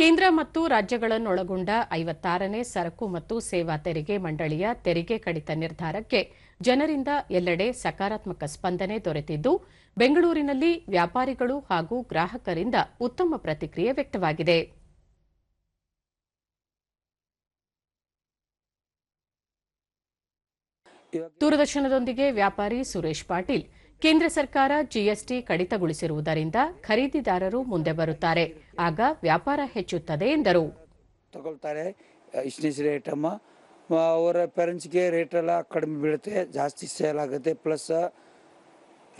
ಕೇಂದ್ರ ಮತ್ತು ರಾಜ್ಯಗಳನ್ನೊಳಗೊಂಡ ಐವತ್ತಾರನೇ ಸರಕು ಮತ್ತು ಸೇವಾ ತೆರಿಗೆ ಮಂಡಳಿಯ ತೆರಿಗೆ ಕಡಿತ ನಿರ್ಧಾರಕ್ಕೆ ಜನರಿಂದ ಎಲ್ಲೆಡೆ ಸಕಾರಾತ್ಮಕ ಸ್ಪಂದನೆ ದೊರೆತಿದ್ದು, ಬೆಂಗಳೂರಿನಲ್ಲಿ ವ್ಯಾಪಾರಿಗಳು ಹಾಗೂ ಗ್ರಾಹಕರಿಂದ ಉತ್ತಮ ಪ್ರತಿಕ್ರಿಯೆ ವ್ಯಕ್ತವಾಗಿದೆ. ದೂರದರ್ಶನದೊಂದಿಗೆ ವ್ಯಾಪಾರಿ ಸುರೇಶ್ ಪಾಟೀಲ್ ಕೇಂದ್ರ ಸರ್ಕಾರ ಜಿಎಸ್ಟಿ ಕಡಿತಗೊಳಿಸಿರುವುದರಿಂದ ಖರೀದಿದಾರರು ಮುಂದೆ ಬರುತ್ತಾರೆ. ಆಗ ವ್ಯಾಪಾರ ಹೆಚ್ಚುತ್ತದೆ ಎಂದರು. ತಗೊಳ್ತಾರೆ. ಐಟಮ್ ಅವರ ಪೇರೆಂಟ್ಸ್ಗೆ ರೇಟ್ ಎಲ್ಲ ಕಡಿಮೆ ಬೀಳುತ್ತೆ, ಜಾಸ್ತಿ ಸೇಲ್ ಆಗುತ್ತೆ. ಪ್ಲಸ್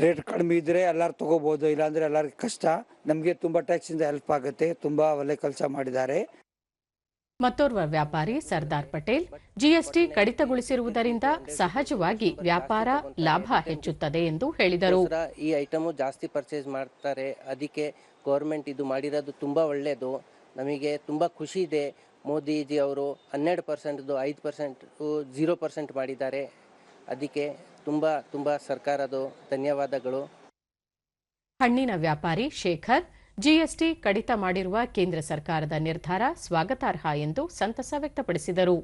ರೇಟ್ ಕಡಿಮೆ ಇದ್ದರೆ ಎಲ್ಲರೂ ತಗೋಬೋದು, ಇಲ್ಲಾಂದರೆ ಎಲ್ಲರಿಗೂ ಕಷ್ಟ. ನಮಗೆ ತುಂಬ ಟ್ಯಾಕ್ಸಿಂದ ಹೆಲ್ಪ್ ಆಗುತ್ತೆ, ತುಂಬ ಒಳ್ಳೆ ಕೆಲಸ ಮಾಡಿದ್ದಾರೆ. ಮತ್ತೋರ್ವ ವ್ಯಾಪಾರಿ ಸರ್ದಾರ್ ಪಟೇಲ್ ಜಿಎಸ್ಟಿ ಕಡಿತಗೊಳಿಸಿರುವುದರಿಂದ ಸಹಜವಾಗಿ ವ್ಯಾಪಾರ ಲಾಭ ಹೆಚ್ಚುತ್ತದೆ ಎಂದು ಹೇಳಿದರು. ಈ ಐಟಮು ಜಾಸ್ತಿ ಪರ್ಚೇಸ್ ಮಾಡ್ತಾರೆ. ಅದಕ್ಕೆ ಗೌರ್ಮೆಂಟ್ ಇದು ಮಾಡಿರೋದು ತುಂಬಾ ಒಳ್ಳೆಯದು ನಮಗೆ ತುಂಬಾ ಖುಷಿ ಇದೆ. ಮೋದಿಜಿ ಅವರು ಹನ್ನೆರಡು ಪರ್ಸೆಂಟ್ದು ಐದು ಪರ್ಸೆಂಟ್ ಜೀರೋ ಪರ್ಸೆಂಟ್ ಮಾಡಿದ್ದಾರೆ. ಅದಕ್ಕೆ ತುಂಬ ತುಂಬ ಸರ್ಕಾರದು ಧನ್ಯವಾದಗಳು. ಹಣ್ಣಿನ ವ್ಯಾಪಾರಿ ಶೇಖರ್ ಜಿಎಸ್ಟಿ ಕಡಿತ ಮಾಡಿರುವ ಕೇಂದ್ರ ಸರ್ಕಾರದ ನಿರ್ಧಾರ ಸ್ವಾಗತಾರ್ಹ ಎಂದು ಸಂತಸ ವ್ಯಕ್ತಪಡಿಸಿದರು.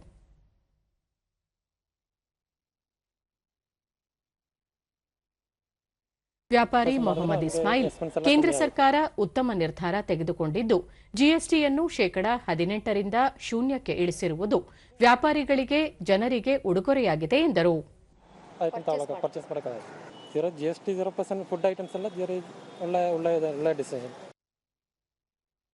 ವ್ಯಾಪಾರಿ ಮೊಹಮ್ಮದ್ ಇಸ್ಮಾಯಿಲ್ ಕೇಂದ್ರ ಸರ್ಕಾರ ಉತ್ತಮ ನಿರ್ಧಾರ ತೆಗೆದುಕೊಂಡಿದ್ದು ಜಿಎಸ್ಟಿಯನ್ನು ಶೇಕಡಾ ಹದಿನೆಂಟರಿಂದ ಶೂನ್ಯಕ್ಕೆ ಇಳಿಸಿರುವುದು ವ್ಯಾಪಾರಿಗಳಿಗೆ ಜನರಿಗೆ ಉಡುಗೊರೆಯಾಗಿದೆ ಎಂದರು. GST zero G S T zero percent food items ಎಲ್ಲ ಜೀರೋ ಒಳ್ಳೆ ಒಳ್ಳೆ ಒಳ್ಳೆ ಡಿಸಿಷನ್